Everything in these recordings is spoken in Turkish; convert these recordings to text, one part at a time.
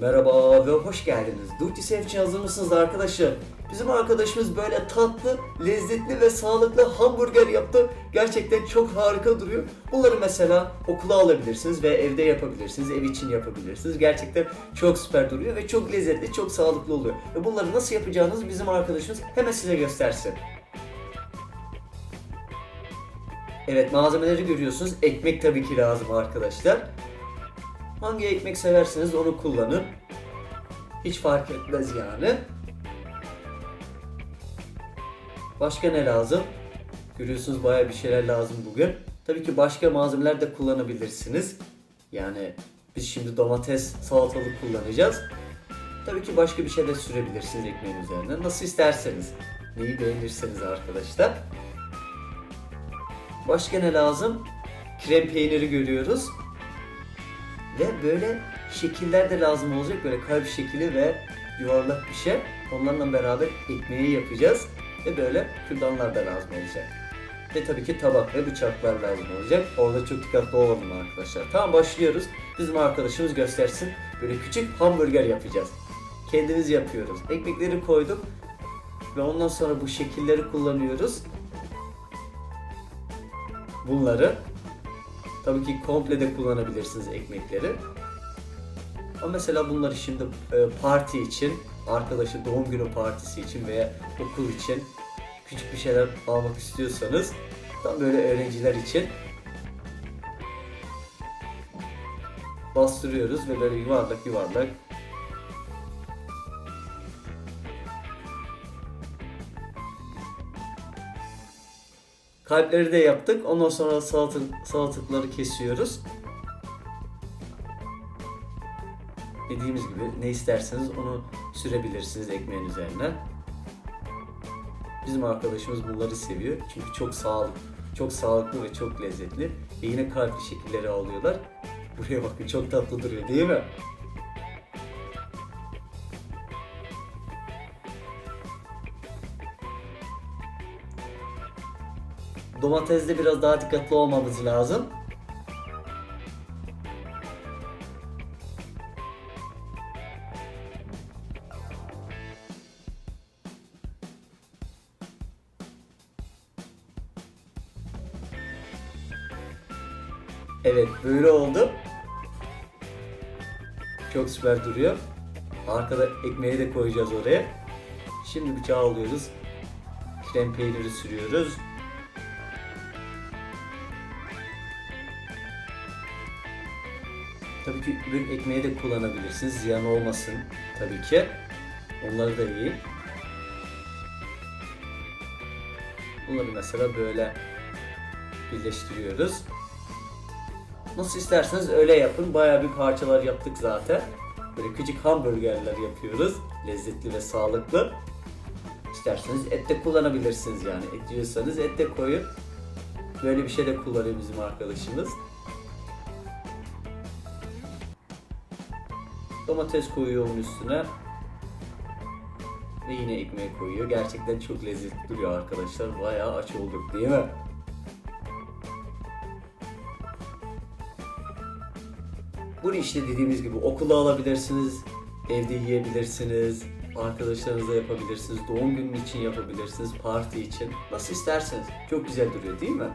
Merhaba ve hoş geldiniz. Duty Safe için hazır mısınız arkadaşlar? Bizim arkadaşımız böyle tatlı, lezzetli ve sağlıklı hamburger yaptı. Gerçekten çok harika duruyor. Bunları mesela okula alabilirsiniz ve evde yapabilirsiniz, ev için yapabilirsiniz. Gerçekten çok süper duruyor ve çok lezzetli, çok sağlıklı oluyor. Ve bunları nasıl yapacağınızı bizim arkadaşımız hemen size göstersin. Evet malzemeleri görüyorsunuz. Ekmek tabii ki lazım arkadaşlar. Hangi ekmek seversiniz onu kullanın. Hiç fark etmez yani. Başka ne lazım? Görüyorsunuz bayağı bir şeyler lazım bugün. Tabii ki başka malzemeler de kullanabilirsiniz. Yani biz şimdi domates, salatalık kullanacağız. Tabii ki başka bir şey de sürebilirsiniz ekmeğin üzerine. Nasıl isterseniz. Neyi beğenirseniz arkadaşlar. Başka ne lazım? Krem peyniri görüyoruz. Ve böyle şekiller de lazım olacak. Böyle kalp şekli ve yuvarlak bir şey. Onlarla beraber ekmeği yapacağız. Ve böyle kürdanlar da lazım olacak. Ve tabii ki tabak ve bıçaklar lazım olacak. Orada çok dikkatli olalım arkadaşlar. Tamam başlıyoruz. Bizim arkadaşımız göstersin. Böyle küçük hamburger yapacağız. Kendimiz yapıyoruz. Ekmekleri koyduk. Ve ondan sonra bu şekilleri kullanıyoruz. Bunları Tabii ki komple de kullanabilirsiniz ekmekleri. Ama mesela bunları şimdi e, parti için, arkadaşı doğum günü partisi için veya okul için küçük bir şeyler almak istiyorsanız tam böyle öğrenciler için bastırıyoruz ve böyle yuvarlak yuvarlak Kalpleri de yaptık. Ondan sonra salatalık, salatalıkları kesiyoruz. Dediğimiz gibi ne isterseniz onu sürebilirsiniz ekmeğin üzerine. Bizim arkadaşımız bunları seviyor. Çünkü çok sağlıklı, çok sağlıklı ve çok lezzetli. Ve yine kalpli şekilleri alıyorlar. Buraya bakın çok tatlı duruyor değil mi? Domatesde biraz daha dikkatli olmamız lazım. Evet böyle oldu. Çok süper duruyor. Arkada ekmeği de koyacağız oraya. Şimdi bıçağı alıyoruz. Krem peyniri sürüyoruz. Tabii ki ürün ekmeği de kullanabilirsiniz. Ziyan olmasın tabii ki. Onları da iyi. Bunları mesela böyle birleştiriyoruz. Nasıl isterseniz öyle yapın. Bayağı bir parçalar yaptık zaten. Böyle küçük hamburgerler yapıyoruz. Lezzetli ve sağlıklı. İsterseniz et de kullanabilirsiniz yani. Et yiyorsanız et de koyun. Böyle bir şey de kullanıyor bizim arkadaşımız. Domates koyuyor onun üstüne. Ve yine ekmeği koyuyor. Gerçekten çok lezzetli duruyor arkadaşlar. Bayağı aç olduk değil mi? Bunu işte dediğimiz gibi okula alabilirsiniz, evde yiyebilirsiniz, arkadaşlarınızla yapabilirsiniz, doğum günü için yapabilirsiniz, parti için. Nasıl isterseniz. Çok güzel duruyor değil mi?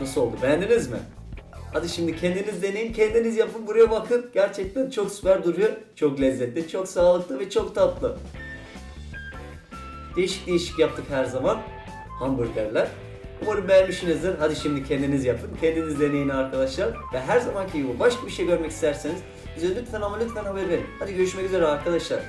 Nasıl oldu? Beğendiniz mi? Hadi şimdi kendiniz deneyin, kendiniz yapın, buraya bakın. Gerçekten çok süper duruyor. Çok lezzetli, çok sağlıklı ve çok tatlı. Değişik değişik yaptık her zaman. Hamburgerler. Umarım beğenmişsinizdir. Hadi şimdi kendiniz yapın. Kendiniz deneyin arkadaşlar. Ve her zamanki gibi başka bir şey görmek isterseniz bize lütfen ama lütfen haber verin. Hadi görüşmek üzere arkadaşlar.